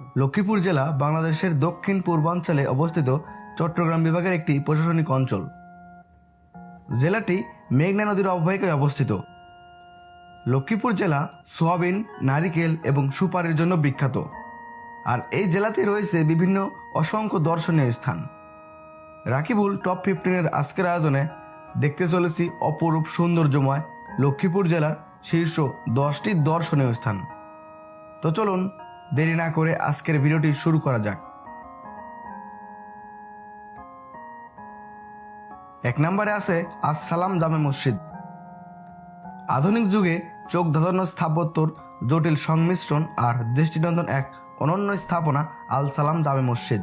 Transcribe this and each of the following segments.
লক্ষ্মীপুর জেলা বাংলাদেশের দক্ষিণ পূর্বাঞ্চলে অবস্থিত চট্টগ্রাম বিভাগের একটি প্রশাসনিক অঞ্চল। জেলাটি মেঘনা নদীর অববাহিকায় অবস্থিত। লক্ষ্মীপুর জেলা সোয়াবিন, নারিকেল এবং সুপারির জন্য বিখ্যাত। আর এই জেলাতে রয়েছে বিভিন্ন অসংখ্য দর্শনীয় স্থান। রাকিবুল টপ ফিফটিনের আজকের আয়োজনে দেখতে চলেছি অপরূপ সৌন্দর্যময় লক্ষ্মীপুর জেলার শীর্ষ দশটি দর্শনীয় স্থান। তো চলুন দেরি না করে আজকের ভিডিওটি শুরু করা যাক। এক নম্বরে আছে, আসসালাম জামে মসজিদ। আধুনিক যুগে চোখ ধাঁধানো স্থাপত্যর জটিল সংমিশ্রণ আর দৃষ্টিনন্দন এক অনন্য স্থাপনা আল সালাম জামে মসজিদ।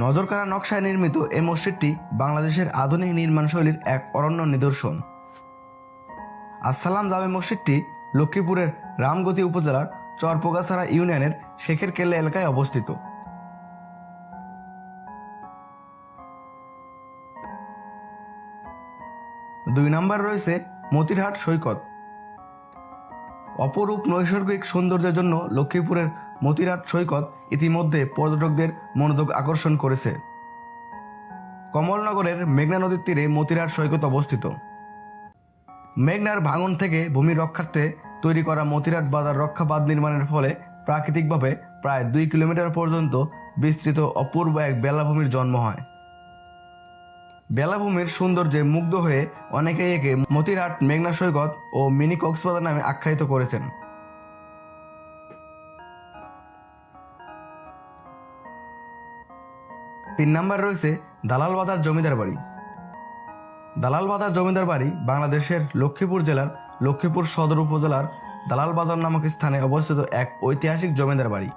নজরকাড়া নকশায় নির্মিত এই মসজিদটি বাংলাদেশের আধুনিক নির্মাণ শৈলীর এক অরণ্য নিদর্শন। আসসালাম জামে মসজিদটি লক্ষ্মীপুরের রামগতি উপজেলার চরপোগাছাড়া ইউনিয়নের শেখের কেল্লা এলাকায় অবস্থিত। দুই নম্বর রয়েছে মতিরহাট সৈকত। অপরূপ নৈসর্গিক সৌন্দর্যের জন্য লক্ষ্মীপুরের মতিরহাট সৈকত ইতিমধ্যে পর্যটকদের মনোযোগ আকর্ষণ করেছে। কমলনগরের মেঘনা নদীর তীরে মতিরহাট সৈকত অবস্থিত। মেঘনার ভাঙন থেকে ভূমি রক্ষার্থে তৈরি করা মতিরহাট বাজার রক্ষা বাঁধ নির্মাণের ফলে প্রাকৃতিকভাবে প্রায় দুই কিলোমিটার পর্যন্ত বিস্তৃত অপূর্ব এক বেলাভূমির জন্ম হয়। বেলাভূমির সৌন্দর্যে মুগ্ধ হয়ে অনেকেই একে মতিরহাট মেঘনা সৈকত ও মিনি কক্সবাজার নামে আখ্যায়িত করেছেন। তিন নম্বর রয়েছে দালাল বাজার জমিদার বাড়ি। দালাল বাজার জমিদার বাড়ি বাংলাদেশের লক্ষ্মীপুর জেলার লক্ষ্মীপুর সদর উপজেলার দালাল বাজার নামক স্থানে অবস্থিত এক ঐতিহাসিক জমিদার বাড়ি।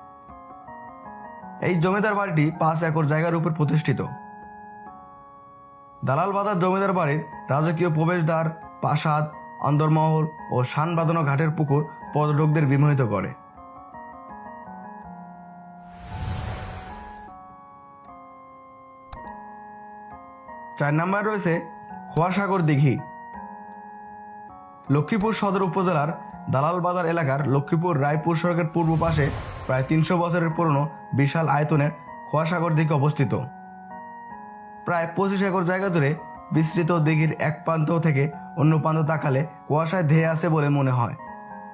এই জমিদার বাড়িটি পাঁচ একর জায়গার উপর প্রতিষ্ঠিত। দালাল বাজার জমিদার বাড়ির রাজকীয় প্রবেশদ্বার, প্রাসাদ অন্দরমহল ও শান ঘাটের পুকুর পর্যটকদের বিমোহিত করে। চার নম্বর রয়েছে খোয়াসাগর দিঘি। লক্ষ্মীপুর সদর উপজেলার দালাল বাজার এলাকার লক্ষ্মীপুর রায়পুর সড়কের পূর্ব পাশে প্রায় তিনশো বছরের পুরনো বিশাল আয়তনের খোয়াসাগর দিঘি অবস্থিত। প্রায় পঁচিশ একর জায়গা জুড়ে বিস্তৃত দিঘির এক প্রান্ত থেকে অন্য প্রান্ত তাকালে কুয়াশায় ধেয়ে আছে বলে মনে হয়।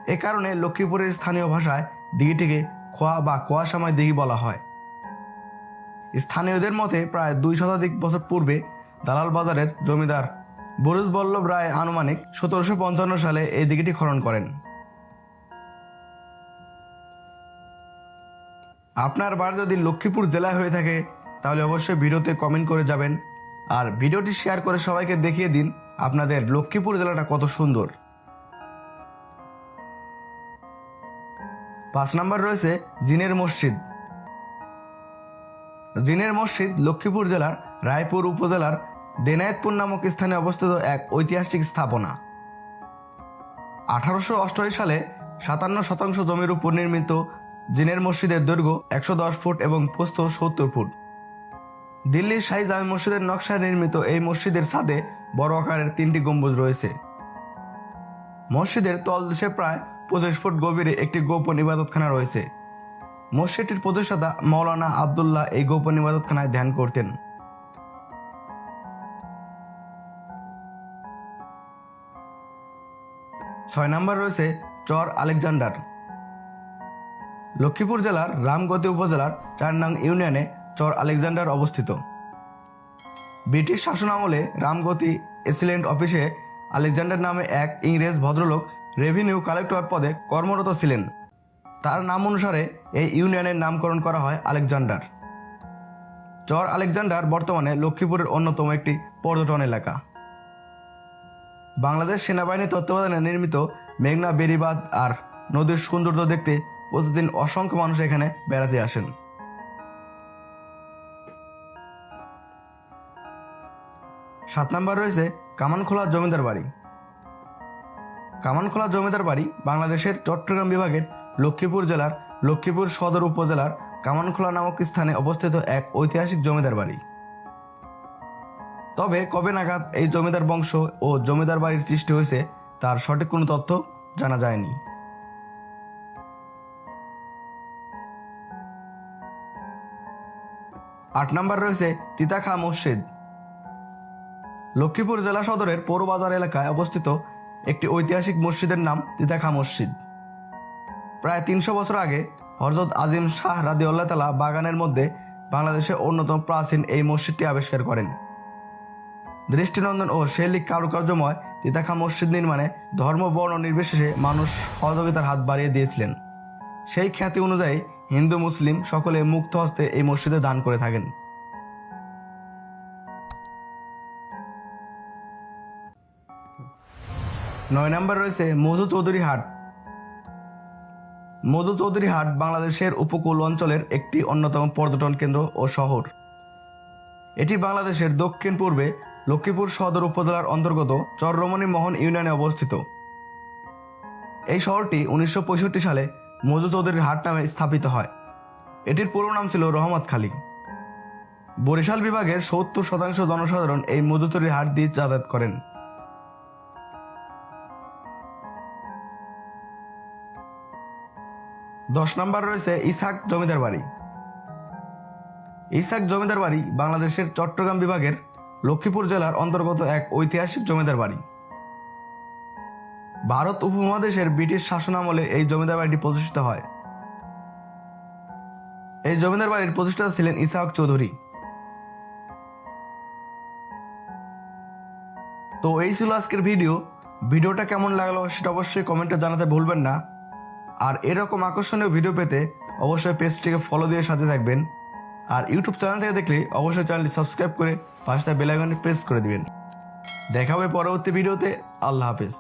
এ কারণে লক্ষ্মীপুরের স্থানীয় ভাষায় দিঘিটিকে খোয়া বা কুয়াশাময় দিঘি বলা হয়। স্থানীয়দের মতে প্রায় দুই শতাধিক বছর পূর্বে দালাল বাজারের জমিদার বরুজ বল্লভ রায় আনুমানিক সতেরোশো পঞ্চান্ন সালে এই দিঘিটি খনন করেন। আপনার বাড়ি যদি লক্ষ্মীপুর জেলায় হয়ে থাকে, তাহলে অবশ্যই ভিডিওতে কমেন্ট করে যাবেন। আর ভিডিওটি শেয়ার করে সবাইকে দেখিয়ে দিন আপনাদের লক্ষ্মীপুর জেলাটা কত সুন্দর। পাঁচ নাম্বার রয়েছে জিনের মসজিদ। জিনের মসজিদ লক্ষ্মীপুর জেলার রায়পুর উপজেলার দেনায়েতপুর নামক স্থানে অবস্থিত এক ঐতিহাসিক স্থাপনা। আঠারোশো অষ্টআশি সালে সাতান্ন শতাংশ জমির উপর নির্মিত জিনের মসজিদের দৈর্ঘ্য একশো দশ ফুট এবং প্রস্থ সত্তর ফুট। দিল্লির শাহী জামে মসজিদের নকশায় নির্মিত এই মসজিদের ছাদে বড় আকারের তিনটি গম্বুজ রয়েছে। মসজিদের তলদেশে প্রায় পঁচিশ ফুট গভীরে একটি গোপন ইবাদতখানা রয়েছে। মসজিদটির প্রতিষ্ঠাতা মৌলানা আবদুল্লাহ এই গোপন ইবাদতখানায় ধ্যান করতেন। ছয় নম্বর রয়েছে চর আলেকজান্ডার। লক্ষ্মীপুর জেলার রামগতি উপজেলার চার নং ইউনিয়নে চর আলেকজান্ডার অবস্থিত। ব্রিটিশ শাসন আমলে রামগতি এসিলেন্ট অফিসে আলেকজান্ডার নামে এক ইংরেজ ভদ্রলোক রেভিনিউ কালেক্টর পদে কর্মরত ছিলেন। তার নাম অনুসারে এই ইউনিয়নের নামকরণ করা হয় আলেকজান্ডার। চর আলেকজান্ডার বর্তমানে লক্ষ্মীপুরের অন্যতম একটি পর্যটন এলাকা। বাংলাদেশ সেনাবাহিনীর তত্ত্বাবধানে নির্মিত মেঘনা বেরিবাদ আর নদীর সৌন্দর্য দেখতে প্রতিদিন অসংখ্য মানুষ এখানে বেড়াতে আসেন। সাত নম্বর রয়েছে কামানখোলা জমিদার বাড়ি। কামানখোলা জমিদার বাড়ি বাংলাদেশের চট্টগ্রাম বিভাগের লক্ষ্মীপুর জেলার লক্ষ্মীপুর সদর উপজেলার কামানখোলা নামক স্থানে অবস্থিত এক ঐতিহাসিক জমিদার বাড়ি। তবে কবে নাগাদ এই জমিদার বংশ ও জমিদার বাড়ির সৃষ্টি হয়েছে, তার সঠিক কোনো তথ্য জানা যায়নি। আট নম্বর রয়েছে তিতাখা মসজিদ। লক্ষ্মীপুর জেলা সদরের পৌরবাজার এলাকায় অবস্থিত একটি ঐতিহাসিক মসজিদের নাম তিতাখা মসজিদ। প্রায় তিনশো বছর আগে হরজত আজিম শাহ রাদিউল্লাহ তালা বাগানের মধ্যে বাংলাদেশের অন্যতম প্রাচীন এই মসজিদটি আবিষ্কার করেন। দৃষ্টিনন্দন ও শৈলিক কারুকার্যময় তিতাখা মসজিদ নির্মাণে ধর্ম, বর্ণ নির্বিশেষে মানুষ সহযোগিতার হাত বাড়িয়ে দিয়েছিলেন। সেই খ্যাতি অনুযায়ী হিন্দু, মুসলিম সকলে মুক্ত হস্তে এই মসজিদে দান করে থাকেন। নয় নম্বর রয়েছে মধু চৌধুরী হাট। মধু চৌধুরী হাট বাংলাদেশের উপকূল অঞ্চলের একটি অন্যতম পর্যটন কেন্দ্র ও শহর। এটি বাংলাদেশের দক্ষিণ পূর্বে লক্ষ্মীপুর সদর উপজেলার অন্তর্গত চররমণী মোহন ইউনিয়নে অবস্থিত। এই শহরটি উনিশশো পঁয়ষট্টি সালে মজু চৌধুরীর হাট নামে স্থাপিত হয়। এটির পুরো নাম ছিল রহমত খালি। বরিশাল বিভাগের সত্তর শতাংশ জনসাধারণ এই মধুচুরির হাট দিয়ে যাতায়াত করেন। দশ নম্বর রয়েছে ইসাক জমিদার বাড়ি। ইসাক জমিদার বাড়ি বাংলাদেশের চট্টগ্রাম বিভাগের লক্ষ্মীপুর জেলার অন্তর্গত এক ঐতিহাসিক জমিদার বাড়ি। ভারত উপমহাদেশের ব্রিটিশ শাসনামলে এই জমিদার বাড়িটি প্রতিষ্ঠিত হয়। এই জমিদার বাড়ির প্রতিষ্ঠাতা ছিলেন ইসাহক চৌধুরী। তো এই ছিল আজকের ভিডিও। ভিডিওটা কেমন লাগল সেটা অবশ্যই কমেন্টে জানাতে ভুলবেন না। আর এরকম আকর্ষণীয় ভিডিও পেতে অবশ্যই পেজটিকে ফলো দিয়ে সাথে থাকবেন। আর ইউটিউব চ্যানেল থেকে দেখলে অবশ্যই চ্যানেলটি সাবস্ক্রাইব করে পাঁচটা বেলাইকনে প্রেস করে দিবেন। দেখা হবে পরবর্তী ভিডিওতে আল্লাহ হাফেজ।